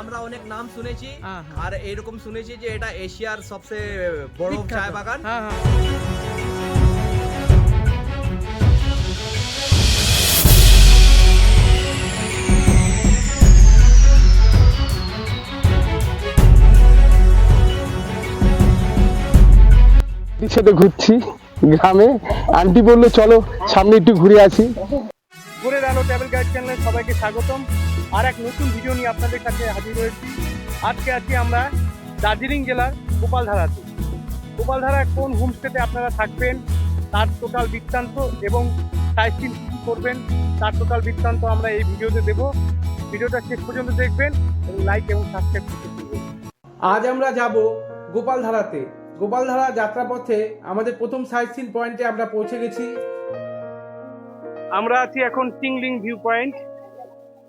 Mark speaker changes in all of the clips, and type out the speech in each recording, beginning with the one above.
Speaker 1: আমরা অনেক নাম শুনেছি
Speaker 2: হ্যাঁ, হ্যাঁ।
Speaker 1: আর এরকম শুনেছি যে এটা এশিয়ার সবচেয়ে বড় চা বাগান।
Speaker 2: হ্যাঁ হ্যাঁ।
Speaker 3: সাথে ঘুরছি গ্রামে। আন্টি বলল চলো সামনে একটু ঘুরে আসি।
Speaker 4: ঘুরে আলো ট্রাভেল গাইড চ্যানেলে সবাইকে স্বাগতম। আর এক নতুন ভিডিও নিয়ে আপনাদের কাছে হাজির হয়েছি। আজকে আছি আমরা দার্জিলিং জেলার গোপালধারাতে। গোপালধারা কোন হোমস্টেতে আপনারা থাকবেন তার টোটাল বৃত্তান্ত এবং সাইট সিন করবেন তার টোটাল বৃত্তান্ত আমরা এই ভিডিওতে দেব। ভিডিওটা শেষ পর্যন্ত দেখবেন এবং লাইক এবং সাবস্ক্রাইব করতে।
Speaker 5: আজ আমরা যাব গোপালধারাতে। গোপালধারা যাত্রাপথে আমাদের প্রথম সাইট সিন পয়েন্টে আমরা পৌঁছে গেছি।
Speaker 4: আমরা আছি এখন Tingling view point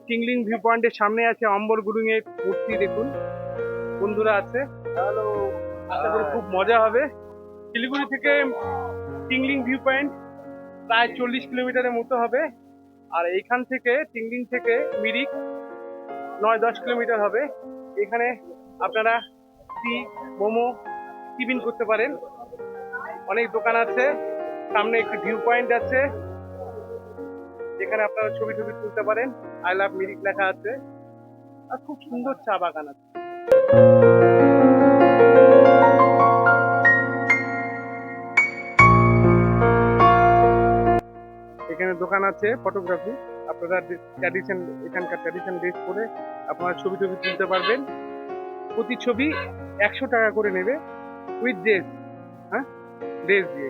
Speaker 4: Tingling view পয়েন্টের সামনে আছে অম্বর গুরুং এর মূর্তি দেখুন। বন্ধুরা আছে। আশা করি খুব মজা হবে। শিলিগুড়ি থেকে টিংলিং ভিউ পয়েন্ট প্রায় চল্লিশ কিলোমিটারের মতো হবে। আর এইখান থেকে টিংলিং থেকে মিরিক নয় দশ কিলোমিটার হবে। এখানে আপনারা টি মোমো টিফিন করতে পারেন। অনেক দোকান আছে। সামনে একটি ভিউ পয়েন্ট আছে। যেখানে আপনারা ছবি টবি তুলতে পারেন। আই লাভ মিরিক লেখা আছে। আর খুব সুন্দর চা বাগান আছে। এখানে দোকান আছে ফটোগ্রাফি আপনারা ট্র্যাডিশন এখানকার ট্র্যাডিশন ড্রেস পরে আপনারা ছবি টবি তুলতে পারবেন। প্রতি ছবি একশো টাকা করে নেবে উইথ ড্রেস হ্যাঁ? ড্রেস দিয়ে।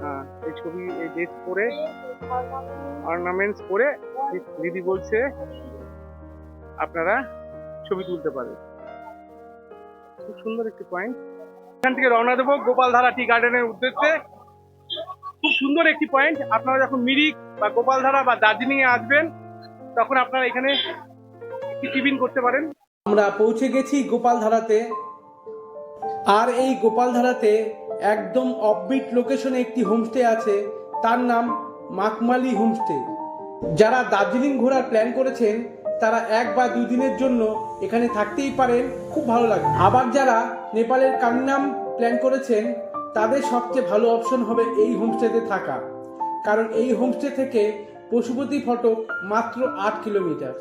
Speaker 4: হ্যাঁ এই ছবি, এই ড্রেস পরে অর্নামেন্টস করে দি- দিদি বলছে, আপনারা ছবি তুলতে পারেন। খুব সুন্দর একটি পয়েন্ট এখান থেকে রওনা দেবো গোপালধারা টি গার্ডেনের উদ্দেশ্যে। খুব সুন্দর একটি পয়েন্ট আপনারা যখন মিরিক বা গোপালধারা বা দার্জিলিং এ আসবেন, তখন আপনারা এখানে টিফিন করতে পারেন।
Speaker 5: আমরা পৌঁছে গেছি গোপালধারাতে। আর এই গোপালধারাতে একদম অফবিট লোকেশনে একটি হোমস্টে আছে। তার নাম মাকমালি হোমস্টে যারা দার্জিলিং ঘোরার প্ল্যান করেছেন, তারা এক বা দুই দিনের জন্য এখানে থাকতেই পারেন, খুব ভালো লাগবে আবার যারা নেপালের কান্নাম প্ল্যান করেছেন, তাদের সবচেয়ে ভালো অপশন হবে এই হোমস্টেতে থাকা। কারণ এই হোমস্টে থেকে পশুপতি ফটক মাত্র আট কিলোমিটার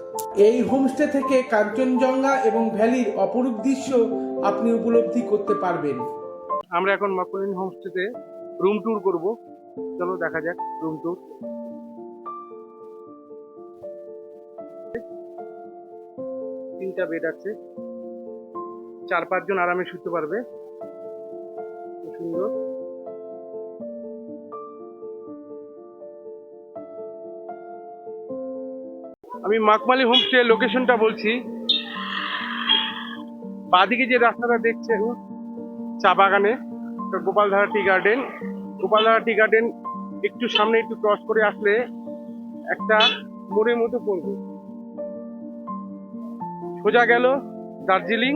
Speaker 5: এই হোমস্টে থেকে কাঞ্চনজঙ্ঘা এবং ভ্যালির অপরূপ দৃশ্য আপনি উপলব্ধি করতে পারবেন।
Speaker 4: আমরা এখন মাকুলিন হোমস্টেতে রুম ট্যুর করব। চলো দেখা যাক রুম ট্যুর তিনটা বেড আছে। চার পাঁচজন আরামে শুতে পারবে। সুন্দর। আমি মাকমালি হোমস্টে লোকেশনটা বলছি। বাদিকে যে রাস্তাটা দেখছেন, চা বাগানে Gopaldhara tea garden. Gopaldhara tea garden একটু সামনে একটু ক্রস করে আসলে একটা মোড়ের মতো পড়বে সোজা গেল দার্জিলিং।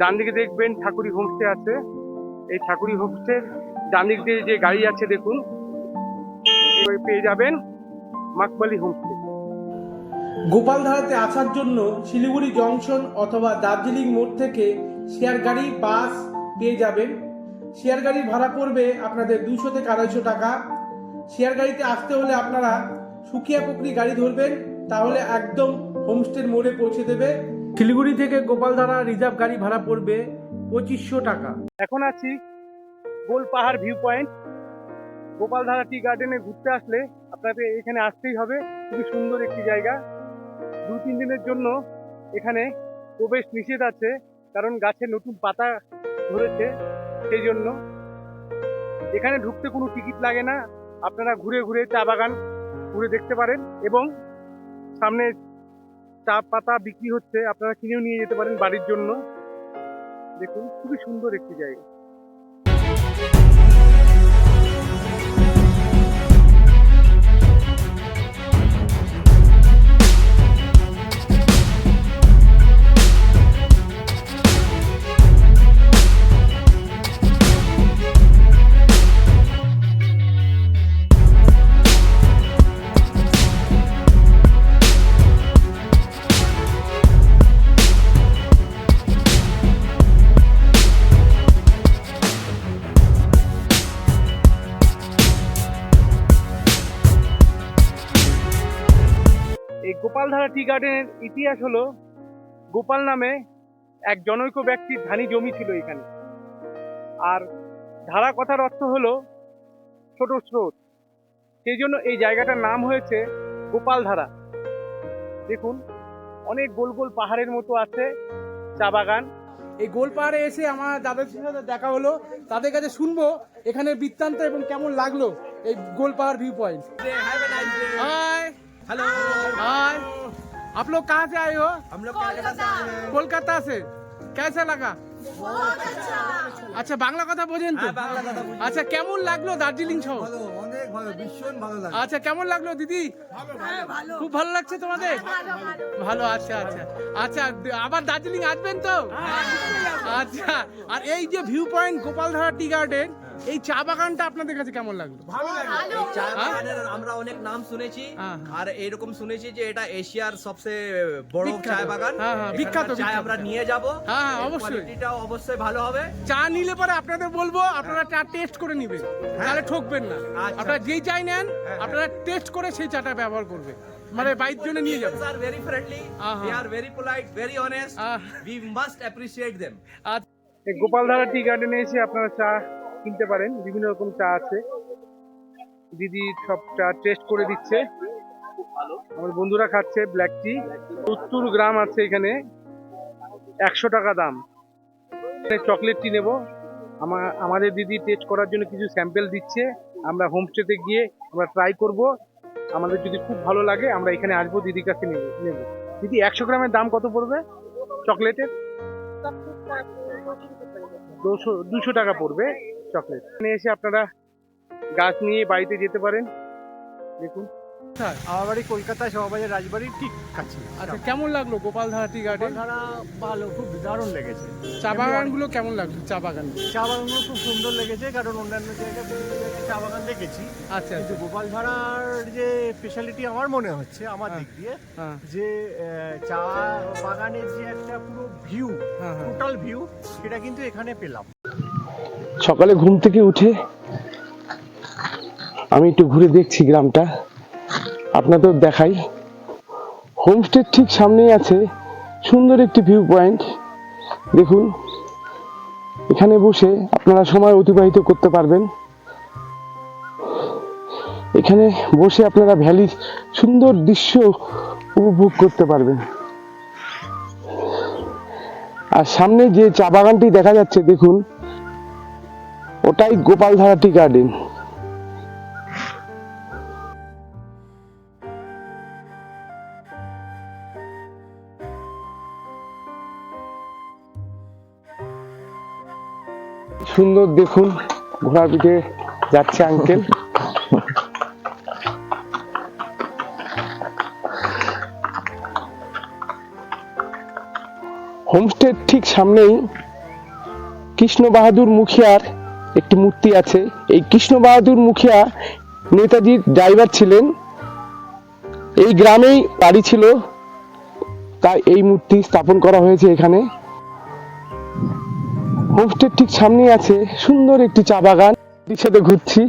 Speaker 4: ডান দিকে দেখবেন ঠাকুরি হোমস্টে আছে। এই ঠাকুরি হোমস্টে ডান দিক দিয়ে যে গাড়ি আছে দেখুন পেয়ে যাবেন মাকবালি হোমস্টে।
Speaker 5: গোপালধারাতে আসার জন্য শিলিগুড়ি জংশন অথবা দার্জিলিং মোড় থেকে শেয়ার গাড়ি বাস পেয়ে যাবেন। শেয়ার গাড়ি ভাড়া পড়বে আপনাদের দুশো থেকে আড়াইশো টাকা। শেয়ার গাড়িতে আসতে হলে আপনারা সুকিয়া পুকুরি গাড়ি ধরবেন, তাহলে একদম হোমস্টের মোড়ে পৌঁছে দেবে। শিলিগুড়ি থেকে গোপালধারা রিজার্ভ গাড়ি ভাড়া পড়বে পঁচিশশো টাকা।
Speaker 4: এখন আছি গোল পাহাড় ভিউ পয়েন্ট গোপালধারা টি গার্ডেনে ঘুরতে আসলে আপনাকে এখানে আসতেই হবে। খুবই সুন্দর একটি জায়গা। দু তিন দিনের জন্য এখানে প্রবেশ নিষেধ আছে, কারণ গাছে নতুন পাতা ধরেছে, সেই জন্য। এখানে ঢুকতে কোনো টিকিট লাগে না। আপনারা ঘুরে ঘুরে চা বাগান ঘুরে দেখতে পারেন এবং সামনে চা পাতা বিক্রি হচ্ছে, আপনারা কিনেও নিয়ে যেতে পারেন বাড়ির জন্য। দেখুন, খুবই সুন্দর একটি জায়গা। টি গার্ডেনের ইতিহাস হলো গোপাল নামে এক জনৈক ব্যক্তির ধানি জমি ছিল এখানে। আর ধারা কথার অর্থ হলো ছোট স্রোত। সেই জন্য এই জায়গাটার নাম হয়েছে গোপাল ধারা। দেখুন অনেক গোল গোল পাহাড়ের মতো আছে চা বাগান।
Speaker 5: এই গোল পাহাড়ে এসে আমার দাদাদের সাথে দেখা হলো। তাদের কাছে শুনব এখানে বৃত্তান্ত এবং কেমন লাগল এই গোল পাহাড়
Speaker 1: ভিউ পয়েন্ট হ্যালো হাই
Speaker 5: हाय
Speaker 1: Hello.
Speaker 5: हाय आप लोग कहाँ से आए हो
Speaker 1: हम लोग कोलकाता से आए हैं।
Speaker 5: कोलकाता से कैसा लगा আচ্ছা বাংলা কথা বোঝেন তো
Speaker 1: হ্যাঁ, বাংলা কথা বুঝি।
Speaker 5: আচ্ছা কেমন লাগলো দার্জিলিং শহর
Speaker 2: ভালো অনেক ভালো ভীষণ ভালো লাগে
Speaker 5: আচ্ছা কেমন লাগলো দিদি খুব ভালো লাগছে তোমাদের ভালো আচ্ছা আচ্ছা আচ্ছা আবার দার্জিলিং আসবেন তো আচ্ছা আর এই যে view point Gopaldhara tea garden এই চা বাগানটা আপনাদের কাছে কেমন লাগল?
Speaker 1: এই চা
Speaker 5: হ্যাঁ?
Speaker 1: বাগানের আমরা অনেক নাম শুনেছি
Speaker 5: হ্যাঁ।
Speaker 1: আর এরকম শুনেছি যে এটা এশিয়ার সবচেয়ে বড় চা বাগান।
Speaker 5: হ্যাঁ, হ্যাঁ, বিখ্যাত,
Speaker 1: চা আমরা নিয়ে যাব।
Speaker 5: হ্যাঁ, হ্যাঁ, অবশ্যই।
Speaker 1: কোয়ালিটিটাও অবশ্যই ভালো হবে।
Speaker 5: চা নিলে পরে আপনাদের বলব আপনারা চা টেস্ট করে নিবেন। তাহলে ঠকবেন না।
Speaker 1: আচ্ছা।
Speaker 5: আপনারা যেই চাই নেন
Speaker 1: হ্যাঁ,
Speaker 5: আপনারা টেস্ট করে সেই চাটা ব্যবহার করবে মানে বাইর জন্য নিয়ে যাবেন।
Speaker 1: are very friendly
Speaker 5: Uh-huh.
Speaker 1: they are very polite very honest.
Speaker 5: Ah.
Speaker 1: we must appreciate them.
Speaker 5: আর
Speaker 4: এই গোপালধারা টি গার্ডেনে এসে আপনারা চা কিনতে পারেন, বিভিন্ন রকম চা আছে। দিদি সব চা টেস্ট করে দিচ্ছে। আমার বন্ধুরা খাচ্ছে ব্ল্যাক টি সত্তর গ্রাম আছে এখানে, একশো টাকা দাম। চকলেট টি নেব। আমার আমাদের দিদি টেস্ট করার জন্য কিছু স্যাম্পেল দিচ্ছে। আমরা হোমস্টেতে গিয়ে আমরা ট্রাই করব। আমাদের যদি খুব ভালো লাগে, আমরা এখানে আসব দিদির কাছে নেব নেব। দিদি, একশো গ্রামের দাম কত পড়বে? চকলেটের দুশো দুশো টাকা পড়বে। চকলেট। এখানে এসে আপনারা গাছ নিয়ে বাড়িতে যেতে পারেন। দেখুন।
Speaker 2: আমার বাড়ি কলকাতায় সবাবাজার রাজবাড়ির ঠিক কাছে।
Speaker 5: আচ্ছা কেমন লাগল গোপালধারা টি গার্ডেন?
Speaker 2: ধারা ভালো খুব দারুণ লেগেছে।
Speaker 5: চা বাগানগুলো কেমন লাগল চা বাগান?
Speaker 2: চা বাগানগুলো খুব সুন্দর লেগেছে কারণ অন্যান্য জায়গায় চা বাগান দেখেছি।
Speaker 5: আচ্ছা
Speaker 2: কিন্তু গোপালধারার যে স্পেশালিটি আমার মনে হচ্ছে আমার
Speaker 5: হ্যাঁ।
Speaker 2: দিক দিয়ে
Speaker 5: হ্যাঁ।
Speaker 2: যে চা বাগানের যে একটা পুরো ভিউ টোটাল ভিউ সেটা কিন্তু এখানে পেলাম।
Speaker 3: সকালে ঘুম থেকে উঠে আমি একটু ঘুরে দেখছি গ্রামটা। আপনাদের দেখাই। হোমস্টের ঠিক সামনেই আছে। সুন্দর একটি ভিউ পয়েন্ট দেখুন, এখানে বসে আপনারা সময় অতিবাহিত করতে পারবেন। এখানে বসে আপনারা ভ্যালির সুন্দর দৃশ্য উপভোগ করতে পারবেন। আর সামনে যে চা বাগানটি দেখা যাচ্ছে, দেখুন ওটাই গোপালধারা টি গার্ডেন সুন্দর দেখুন ঘোড়া পিঠে যাচ্ছে আঙ্কেল হোমস্টের ঠিক সামনেই কৃষ্ণ বাহাদুর মুখিয়ার একটি মূর্তি আছে। এই কৃষ্ণ বাহাদুর মুখিয়া নেতাজির ড্রাইভার ছিলেন। এই গ্রামেই বাড়ি ছিল। তাই এই মূর্তি স্থাপন করা হয়েছে এখানে। হোমস্টের ঠিক সামনেই আছে সুন্দর একটি চা বাগান। সাথে ঘুরছি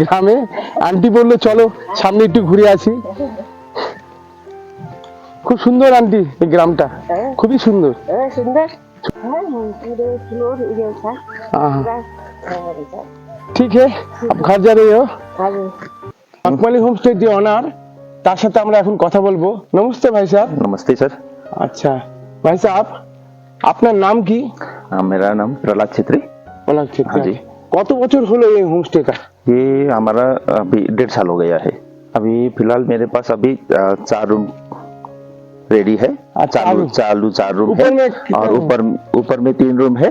Speaker 3: গ্রামে। আন্টি বলল চলো সামনে একটু ঘুরে আসি। খুব সুন্দর আন্টি এই গ্রামটা। খুবই সুন্দর।
Speaker 6: Eh, sudah. हाँ, पूरे फ्लोर ये था
Speaker 3: हाँ
Speaker 6: पूरा
Speaker 3: ঠিক है आप घर जा रहे हो
Speaker 6: अरे
Speaker 3: আকমালি হোমস্টে যে অনার তার সাথে আমরা এখন কথা বলবো নমস্তে ভাই সাহেব
Speaker 7: नमस्ते सर
Speaker 3: আচ্ছা ভাই সাহেব আপনার নাম কি
Speaker 7: हाँ, मेरा नाम प्रहलाद छेत्री
Speaker 3: বলা ক্ষেত্রে
Speaker 7: हाँ जी।
Speaker 3: কত বছর হলো এই হোমস্টেটা
Speaker 7: ये हमारा अभी डेढ़ साल हो गया है अभी फिलहाल मेरे पास अभी अ, चार रूम रेडी है
Speaker 3: अच्छा,
Speaker 7: चालू
Speaker 3: रूम।
Speaker 7: चालू चार रूम
Speaker 3: ऊपर
Speaker 7: है
Speaker 3: में कितना
Speaker 7: और
Speaker 3: रूम?
Speaker 7: ऊपर ऊपर में तीन रूम है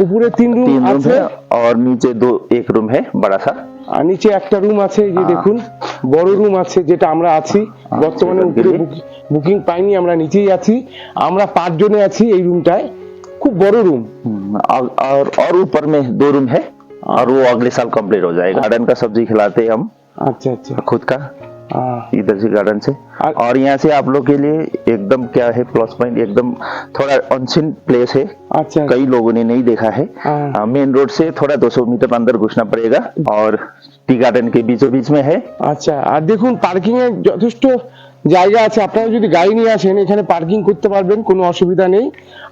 Speaker 3: উপরে তিন রুম
Speaker 7: तीन रूम
Speaker 3: আছে
Speaker 7: है और नीचे दो एक रूम है बड़ा सा
Speaker 3: আর নিচে একটা রুম আছে এই যে
Speaker 7: হ্যাঁ।
Speaker 3: দেখুন বড় রুম আছে যেটা আমরা আছি বর্তমানে
Speaker 7: সেখান
Speaker 3: উপরে
Speaker 7: থেকে।
Speaker 3: বুকিং পাইনি আমরা নিচেই আছি আমরা পাঁচ জনে আছি এই রুমটায় খুব বড় রুম
Speaker 7: हम्म, और और और ऊपर में दो रूम है और वो अगले साल कंप्लीट हो जाएगा गार्डन का सब्जी खिलाते हैं हम
Speaker 3: আচ্ছা আচ্ছা
Speaker 7: खुद का
Speaker 3: আহ,
Speaker 7: इधर से गार्डन से
Speaker 3: और-
Speaker 7: और यहाँ से आप लोग के लिए एकदम क्या है प्लस पॉइंट एकदम थोड़ा अनसिन प्लेस है
Speaker 3: আচ্ছা
Speaker 7: कई लोगों ने नहीं देखा है
Speaker 3: हाँ।
Speaker 7: मेन रोड से थोड़ा 200 मीटर अंदर घुसना पड़ेगा और टी गार्डन के बीचों बीच में है
Speaker 3: আচ্ছা আর দেখুন পার্কিং এর যথেষ্ট জায়গা আছে আপনারা যদি গাড়ি নিয়ে আসেন এখানে পার্কিং করতে পারবেন কোনো অসুবিধা নেই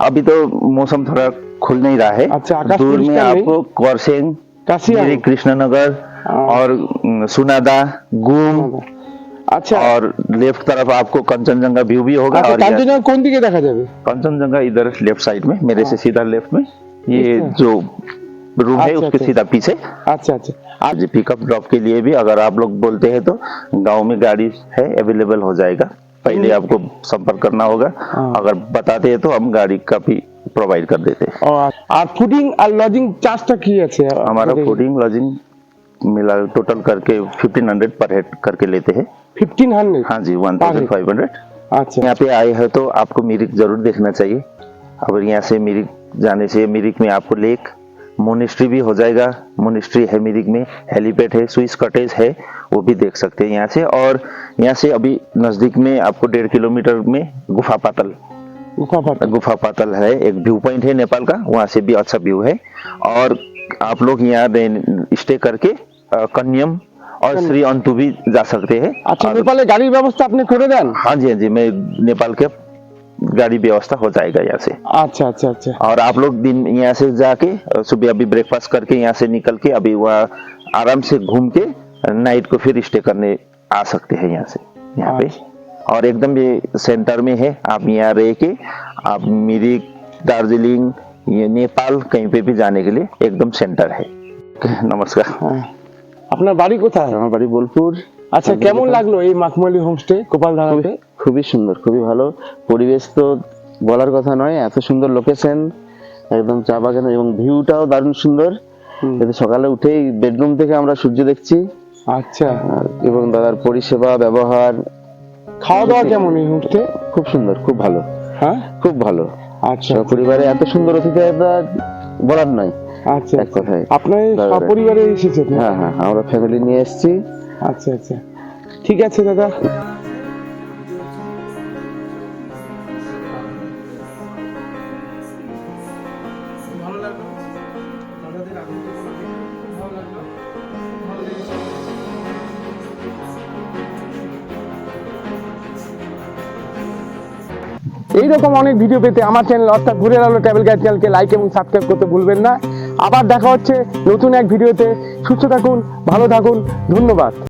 Speaker 7: अभी तो मौसम थोड़ा खुल नहीं रहा है
Speaker 3: अच्छा, आकाश
Speaker 7: दूर में
Speaker 3: परिष्कार नहीं?
Speaker 7: आपको कौरसेंग
Speaker 3: कासिया
Speaker 7: मेरे कृष्णनगर
Speaker 3: हाँ।
Speaker 7: और अम, सुनादा गुम
Speaker 3: আচ্ছা
Speaker 7: और लेफ्ट तरफ आपको कंचनजंगा व्यू भी होगा
Speaker 3: আচ্ছা
Speaker 7: और यहाँ-
Speaker 3: কাঞ্চনজঙ্ঘা কোন দিকে দেখা যাবে
Speaker 7: कंचनजंगा इधर लेफ्ट साइड में मेरे से सीधा लेफ्ट में ये
Speaker 3: अच्छा।
Speaker 7: जो रूम है
Speaker 3: अच्छा,
Speaker 7: उसके
Speaker 3: अच्छा।
Speaker 7: सीधा पीछे
Speaker 3: আচ্ছা আচ্ছা
Speaker 7: आज पिकअप ड्रॉप के लिए भी अगर आप लोग बोलते हैं तो गांव में गाड़ी है अवेलेबल हो जाएगा पहले आपको संपर्क करना होगा
Speaker 3: हाँ।
Speaker 7: अगर बताते हैं तो हम गाड़ी का भी प्रोवाइड कर देते हैं
Speaker 3: ও, আর ফুডিং আর লজিং চার্জটা কি আছে
Speaker 7: हमारा फूडिंग लॉजिंग मिला टोटल करके फिफ्टीन हंड्रेड पर हेड करके लेते हैं
Speaker 3: 1500
Speaker 7: हाँ जी 1500
Speaker 3: अच्छा।
Speaker 7: यहाँ पे आए हैं तो आपको मिरिक ज़रूर देखना चाहिए। अगर यहाँ से मिरिक जाने से मिरिक में आपको लेक मोनिस्ट्री भी हो जाएगा। मोनिस्ट्री है मिरिक में हेलीपैड है स्विस कटेज है वो भी देख सकते हैं यहाँ से। और यहाँ से अभी नज़दीक में आपको डेढ़ किलोमीटर में गुफा पातल।
Speaker 3: गुफा पातल।
Speaker 7: गुफा पातल है एक व्यू पॉइंट है नेपाल का वहाँ से भी अच्छा व्यू है। और आप लोग यहाँ स्टे करके कन्यम और अच्छा, श्री अंतु भी जा सकते हैं। अच्छा
Speaker 3: नेपाल गाड़ी व्यवस्था आपने खोले दें
Speaker 7: हाँ जी हाँ जी मैं नेपाल के गाड़ी व्यवस्था हो जाएगा यहाँ से।
Speaker 3: अच्छा अच्छा अच्छा।
Speaker 7: और आप लोग दिन यहाँ से जाके सुबह अभी ब्रेकफास्ट करके यहाँ से निकल के अभी वहाँ आराम से घूम के नाइट को फिर स्टे करने आ सकते हैं यहाँ से यहाँ पे। अच्छा। और एकदम ये सेंटर में है आप यहाँ रह के आप मिरिक दार्जिलिंग ये नेपाल कहीं पे भी जाने के लिए एकदम सेंटर है। हाँ। नमस्कार।
Speaker 3: हाँ। আপনার বাড়ি কোথায়?
Speaker 8: আমার বাড়ি বোলপুর।
Speaker 3: আচ্ছা কেমন লাগল এই মাখমালি হোমস্টে গোপালধারাতে?
Speaker 8: খুবই সুন্দর খুবই ভালো। পরিবেশ তো বলার কথা নয় এত সুন্দর লোকেশন একদম চা বাগান এবং ভিউটাও দারুণ সুন্দর। সকালে উঠেই বেডরুম থেকে আমরা সূর্য দেখছি।
Speaker 3: আচ্ছা।
Speaker 8: এবং দাদার পরিষেবা ব্যবহার
Speaker 3: খাওয়া দাওয়া কেমন এই হোমস্টে
Speaker 8: খুব সুন্দর খুব ভালো।
Speaker 3: হ্যাঁ?
Speaker 8: খুব ভালো।
Speaker 3: আচ্ছা।
Speaker 8: পরিবারে এত সুন্দর অতিথিয়তা বলার নয়।
Speaker 3: আচ্ছা
Speaker 8: এক কথায়।
Speaker 3: আপনার সপরিবারে এসেছেন?
Speaker 8: হ্যাঁ হ্যাঁ আমরা ফ্যামিলি নিয়ে এসেছি।
Speaker 3: আচ্ছা আচ্ছা। ঠিক আছে দাদা।
Speaker 5: লাগল লাগল
Speaker 3: এইরকম অনেক ভিডিও পেতে আমার চ্যানেল অর্থাৎ ঘুরে আলো ট্রাভেল গাইড চ্যানেলকে লাইক এবং সাবস্ক্রাইব করতে ভুলবেন না। আবার দেখা হচ্ছে নতুন এক ভিডিওতে। সুস্থ থাকুন ভালো থাকুন ধন্যবাদ।